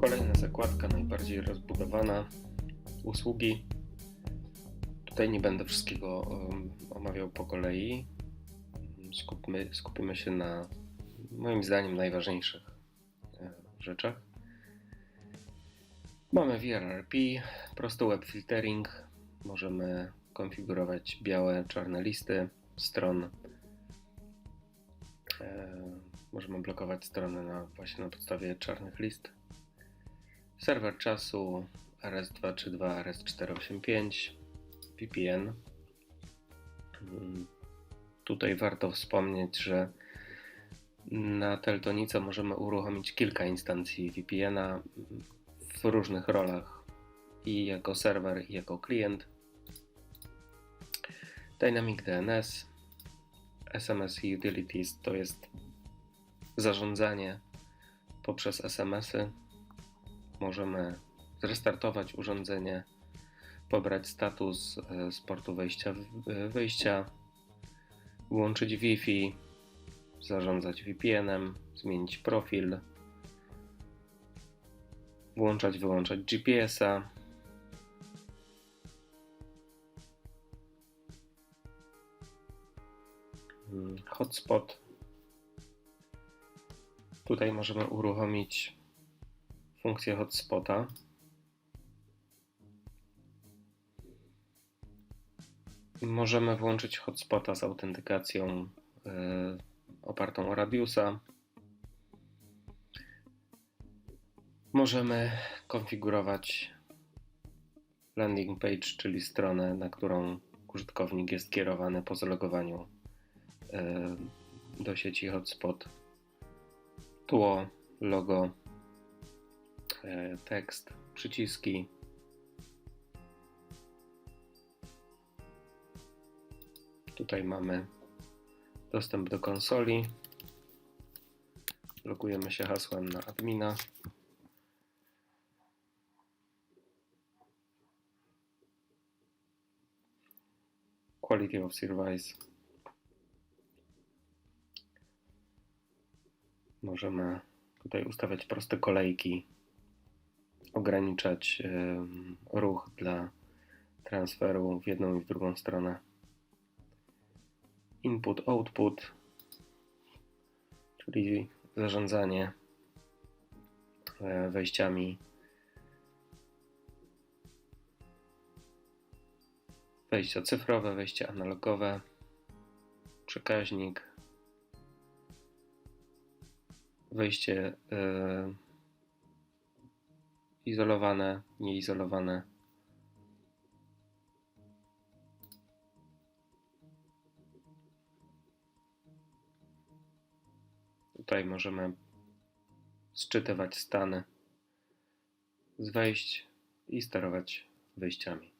Kolejna zakładka, najbardziej rozbudowana. Usługi. Tutaj nie będę wszystkiego um, omawiał po kolei. Skupmy, skupimy się na moim zdaniem najważniejszych e, rzeczach. Mamy VRRP, prosty web filtering. Możemy konfigurować białe, czarne listy stron. E, możemy blokować strony na, właśnie na podstawie czarnych list. Serwer czasu RS232, RS485, VPN. Tutaj warto wspomnieć, że na Teltonice możemy uruchomić kilka instancji VPN-a w różnych rolach i jako serwer, i jako klient. Dynamic DNS, SMS Utilities to jest zarządzanie poprzez SMS-y. Możemy zrestartować urządzenie, pobrać status e, z portu wejścia, e, wyjścia, włączyć Wi-Fi, zarządzać VPN-em, zmienić profil, włączać, wyłączać GPS-a. Mm, Hotspot. Tutaj możemy uruchomić funkcję hotspota. Możemy włączyć hotspota z autentykacją e, opartą o Radiusa. Możemy konfigurować landing page, czyli stronę, na którą użytkownik jest kierowany po zalogowaniu e, do sieci hotspot. Tło, logo, tekst, przyciski. Tutaj mamy dostęp do konsoli. Logujemy się hasłem na admina. Quality of Service. Możemy tutaj ustawiać proste kolejki, ograniczać ruch dla transferu w jedną i w drugą stronę. Input, output, czyli zarządzanie e, wejściami. Wejścia cyfrowe, wejście analogowe, przekaźnik, wejście e, izolowane, nieizolowane. Tutaj możemy sczytywać stany z wejść i sterować wyjściami.